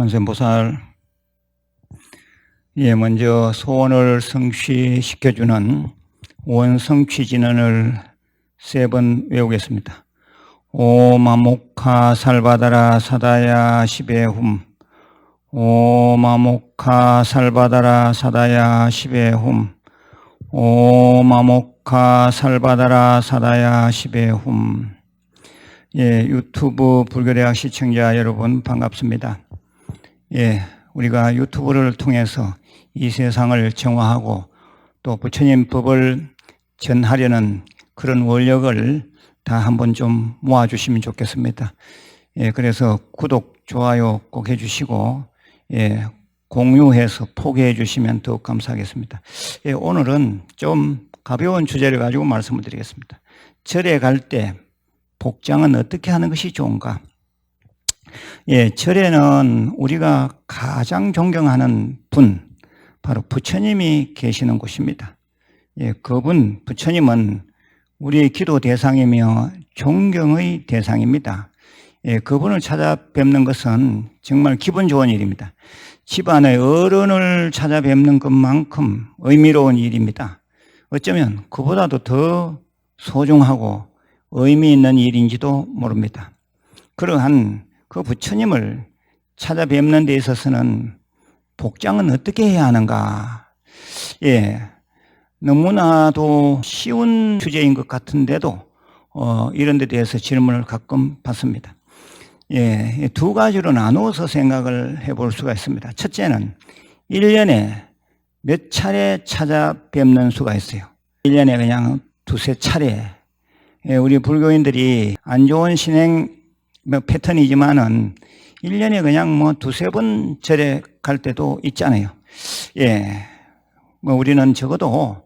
관세음보살 예, 먼저 소원을 성취시켜주는 원성취진언을 세 번 외우겠습니다. 오마모카 살바다라 사다야 시베훔 오마모카 살바다라 사다야 시베훔 오마모카 살바다라 사다야 시베훔 예, 유튜브 불교대학 시청자 여러분 반갑습니다. 예, 우리가 유튜브를 통해서 이 세상을 정화하고 또 부처님 법을 전하려는 그런 원력을 다 한번 좀 모아주시면 좋겠습니다. 예, 그래서 구독, 좋아요 꼭 해주시고, 예, 공유해서 포개해 주시면 더욱 감사하겠습니다. 예, 오늘은 좀 가벼운 주제를 가지고 말씀을 드리겠습니다. 절에 갈 때 복장은 어떻게 하는 것이 좋은가? 예, 절에는 우리가 가장 존경하는 분, 바로 부처님이 계시는 곳입니다. 예, 그분, 부처님은 우리의 기도 대상이며 존경의 대상입니다. 예, 그분을 찾아뵙는 것은 정말 기분 좋은 일입니다. 집안의 어른을 찾아뵙는 것만큼 의미로운 일입니다. 어쩌면 그보다도 더 소중하고 의미 있는 일인지도 모릅니다. 그러한 그 부처님을 찾아뵙는 데 있어서는 복장은 어떻게 해야 하는가? 예. 너무나도 쉬운 주제인 것 같은데도, 어, 이런 데 대해서 질문을 가끔 받습니다. 예. 두 가지로 나누어서 생각을 해볼 수가 있습니다. 첫째는 1년에 몇 차례 찾아뵙는 수가 있어요. 1년에 그냥 두세 차례. 예, 우리 불교인들이 안 좋은 신행 뭐 패턴이지만은 1년에 그냥 뭐 두세 번 절에 갈 때도 있잖아요. 예. 뭐 우리는 적어도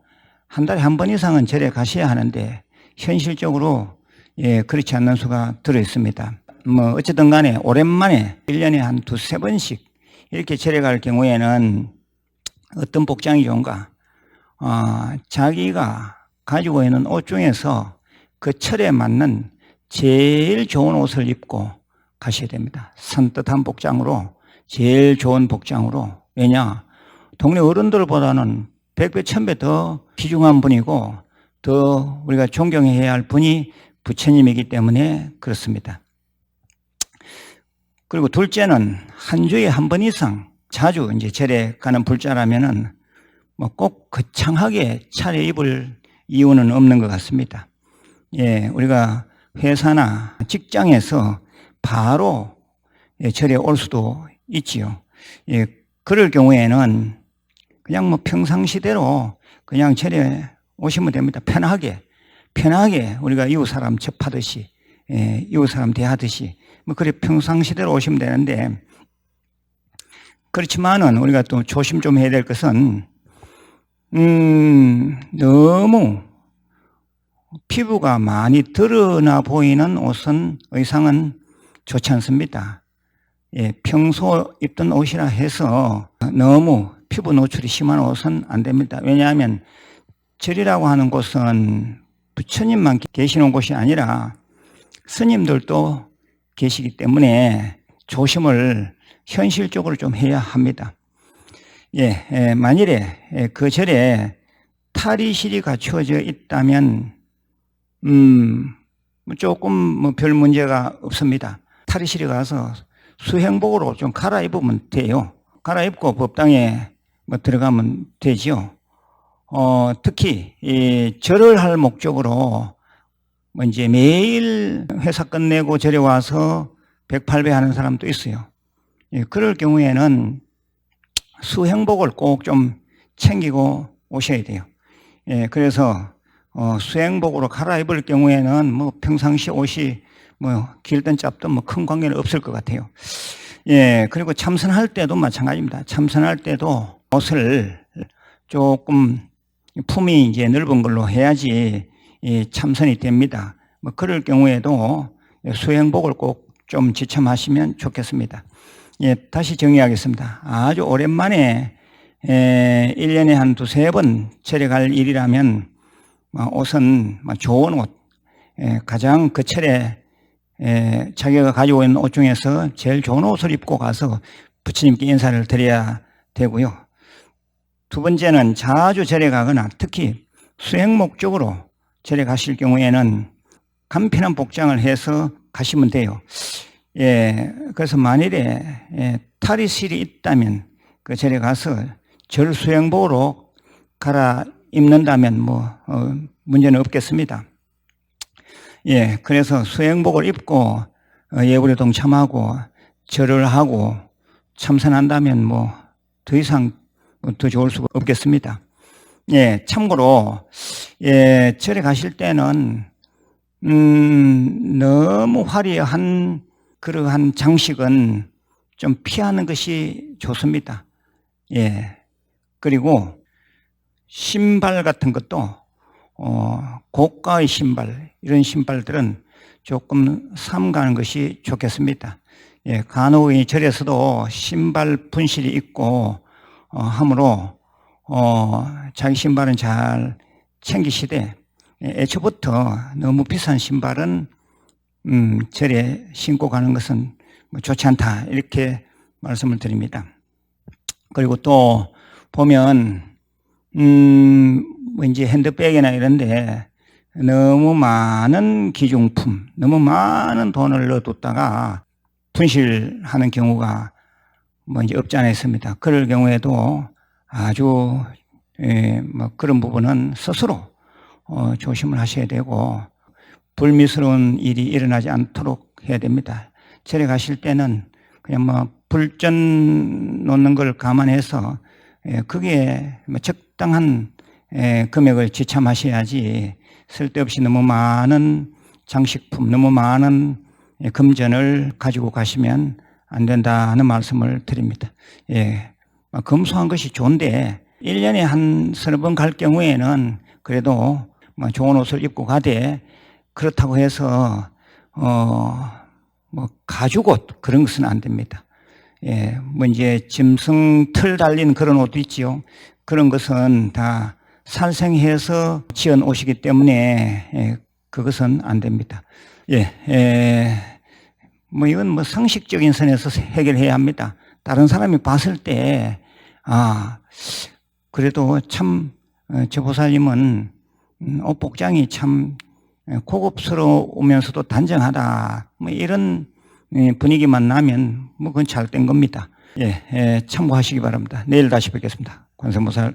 한 달에 한 번 이상은 절에 가셔야 하는데 현실적으로 예, 그렇지 않는 수가 들어 있습니다. 뭐 어쨌든 간에 오랜만에 1년에 한 두세 번씩 이렇게 절에 갈 경우에는 어떤 복장이 좋은가? 어, 자기가 가지고 있는 옷 중에서 그 철에 맞는 제일 좋은 옷을 입고 가셔야 됩니다. 산뜻한 복장으로, 제일 좋은 복장으로. 왜냐? 동네 어른들보다는 백배, 천배 더 귀중한 분이고, 더 우리가 존경해야 할 분이 부처님이기 때문에 그렇습니다. 그리고 둘째는 한 주에 한 번 이상 자주 이제 절에 가는 불자라면은 뭐 꼭 거창하게 차려입을 이유는 없는 것 같습니다. 예, 우리가 회사나 직장에서 바로 예, 절에 올 수도 있지요. 예, 그럴 경우에는 그냥 뭐 평상시대로 그냥 절에 오시면 됩니다. 편하게, 편하게 우리가 이웃 사람 접하듯이, 예, 이웃 사람 대하듯이, 뭐 그래 평상시대로 오시면 되는데, 그렇지만은 우리가 또 조심 좀 해야 될 것은, 음, 너무 피부가 많이 드러나 보이는 옷은 의상은 좋지 않습니다. 예, 평소 입던 옷이라 해서 너무 피부 노출이 심한 옷은 안 됩니다. 왜냐하면 절이라고 하는 곳은 부처님만 계시는 곳이 아니라 스님들도 계시기 때문에 조심을 현실적으로 좀 해야 합니다. 예, 예 만일에 예, 그 절에 탈의실이 갖추어져 있다면 음, 조금 뭐 별 문제가 없습니다. 탈의실에 가서 수행복으로 좀 갈아입으면 돼요. 갈아입고 법당에 뭐 들어가면 되지요. 어, 특히, 이 절을 할 목적으로 뭐 이제 매일 회사 끝내고 절에 와서 108배 하는 사람도 있어요. 예, 그럴 경우에는 수행복을 꼭 좀 챙기고 오셔야 돼요. 예, 그래서 어, 수행복으로 갈아입을 경우에는 뭐 평상시 옷이 뭐 길든 짧든 뭐 큰 관계는 없을 것 같아요. 예, 그리고 참선할 때도 마찬가지입니다. 참선할 때도 옷을 조금 품이 이제 넓은 걸로 해야지 이 참선이 됩니다. 뭐 그럴 경우에도 수행복을 꼭 좀 지참하시면 좋겠습니다. 예, 다시 정리하겠습니다. 아주 오랜만에 에, 1년에 한 두세 번갈 일이라면 뭐 옷은 뭐 좋은 옷, 예, 가장 그 철에 자기가 가지고 있는 옷 중에서 제일 좋은 옷을 입고 가서 부처님께 인사를 드려야 되고요. 두 번째는 자주 절에 가거나 특히 수행 목적으로 절에 가실 경우에는 간편한 복장을 해서 가시면 돼요. 예, 그래서 만일에 예, 탈의실이 있다면 그 절에 가서 절 수행복으로 갈아 입는다면 뭐 어, 문제는 없겠습니다. 예, 그래서 수행복을 입고 어, 예불에 동참하고 절을 하고 참선한다면 뭐 더 이상 더 좋을 수가 없겠습니다. 예, 참고로 예, 절에 가실 때는 음, 너무 화려한 그러한 장식은 좀 피하는 것이 좋습니다. 예. 그리고 신발 같은 것도 어, 고가의 신발 이런 신발들은 조금 삼가는 것이 좋겠습니다. 예, 간혹이 절에서도 신발 분실이 있고 어, 하므로 어, 자기 신발은 잘 챙기시되 예, 애초부터 너무 비싼 신발은 음, 절에 신고 가는 것은 뭐 좋지 않다 이렇게 말씀을 드립니다. 그리고 또 보면 음, 뭐 이제 핸드백이나 이런데 너무 많은 기중품, 너무 많은 돈을 넣어뒀다가 분실하는 경우가 뭐 이제 없지 않아 있습니다. 그럴 경우에도 아주 예, 뭐 그런 부분은 스스로 어, 조심을 하셔야 되고 불미스러운 일이 일어나지 않도록 해야 됩니다. 절에 가실 때는 그냥 뭐 불전 놓는 걸 감안해서 예, 그게 뭐 적 당한 예, 금액을 지참하셔야지 쓸데없이 너무 많은 장식품, 너무 많은 예, 금전을 가지고 가시면 안 된다는 말씀을 드립니다. 예, 뭐 검소한 것이 좋은데 1년에 한 서너 번 갈 경우에는 그래도 뭐 좋은 옷을 입고 가되 그렇다고 해서 어 뭐 가죽 옷 그런 것은 안 됩니다. 예, 뭐 이제 짐승 털 달린 그런 옷도 있지요. 그런 것은 다 살생해서 지은 옷이기 때문에 예, 그것은 안 됩니다. 예, 예, 뭐 이건 뭐 상식적인 선에서 해결해야 합니다. 다른 사람이 봤을 때, 아, 그래도 참, 어, 저 보살님은 음, 옷 복장이 참 고급스러우면서도 단정하다. 뭐 이런 예, 분위기만 나면 뭐 그건 잘된 겁니다. 예, 예, 참고하시기 바랍니다. 내일 다시 뵙겠습니다. 관세모살